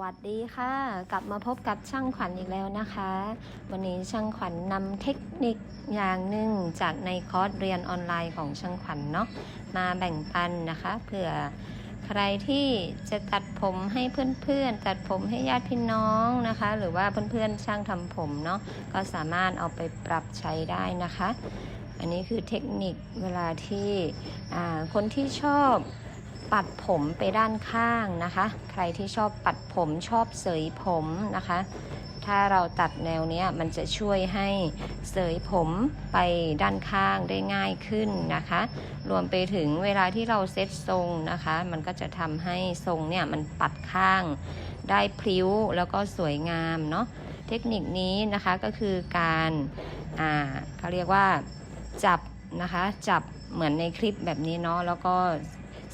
วัสดีค่ะ กลับมาพบกับช่างขวัญอีกแล้วนะคะ วันนี้ช่างขวัญนำเทคนิคอย่างหนึ่งจากในคอร์สเรียนออนไลน์ของช่างขวัญเนาะมาแบ่งปันนะคะเผื่อใครที่จะตัดผมให้เพื่อนๆ ตัดผมให้ญาติพี่น้องนะคะ หรือว่าเพื่อนๆช่างทำผมเนาะก็สามารถเอาไปปรับใช้ได้นะคะ อันนี้คือเทคนิคเวลาที่คนที่ชอบ ปัดผมไปด้านข้างนะคะ ใครที่ชอบปัดผมชอบเสยผมนะคะ ถ้าเราตัดแนวเนี้ยมันจะช่วยให้เสยผมไปด้านข้างได้ง่ายขึ้นนะคะ รวมไปถึงเวลาที่เราเซ็ตทรงนะคะ มันก็จะทำให้ทรงเนี่ยมันปัดข้างได้พลิ้วแล้วก็สวยงามเนาะเทคนิคนี้นะคะก็คือการอ่าเขาเรียกว่าจับนะคะจับเหมือนในคลิปแบบนี้เนาะแล้วก็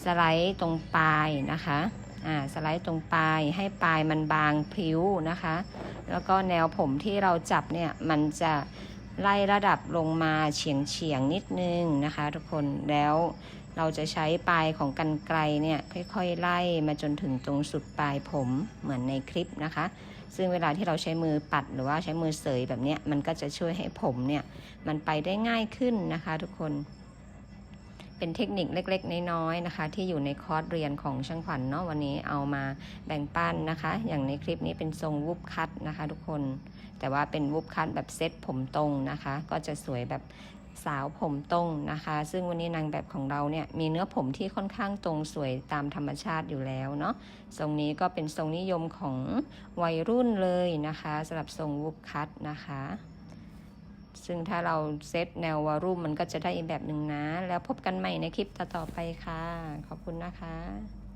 สไลด์ตรงปลายนะคะอ่าสไลด์ตรงปลายให้ปลายมันบางพลิ้วนะคะ แล้วก็แนวผมที่เราจับเนี่ยมันจะไล่ระดับลงมาเฉียงเฉียงนิดนึงนะคะ ทุกคนแล้วเราจะใช้ปลายของกันไกลเนี่ยค่อยๆ ไล่มาจนถึงตรงสุดปลายผมเหมือนในคลิปนะคะ ซึ่งเวลาที่เราใช้มือปัดหรือว่าใช้มือเสยแบบเนี้ยมันก็จะช่วยให้ผมเนี่ยมันไปได้ง่ายขึ้นนะคะ ทุกคน เป็นเทคนิคเล็กๆ น้อยๆนะคะ ที่อยู่ในคอร์สเรียนของช่างขวัญเนาะวันนี้เอามาแบ่งปันนะคะ อย่างในคลิปนี้เป็นทรงวูบคัตนะคะ ทุกคน แต่ว่าเป็นวูบคัตแบบเซ็ตผมตรงนะคะ ก็จะสวยแบบสาวผมตรงนะคะ ซึ่งวันนี้นางแบบของเราเนี่ยมีเนื้อผมที่ค่อนข้างตรงสวยตามธรรมชาติอยู่แล้วเนาะทรงนี้ก็เป็นทรงนิยมของวัยรุ่นเลยนะคะสำหรับทรงวูบคัตนะคะ ซึ่งถ้าเราเซตแนววอลุ่มมันก็จะได้อีกแบบหนึ่งนะ แล้วพบกันใหม่ในคลิปต่อๆไปค่ะ ขอบคุณนะคะ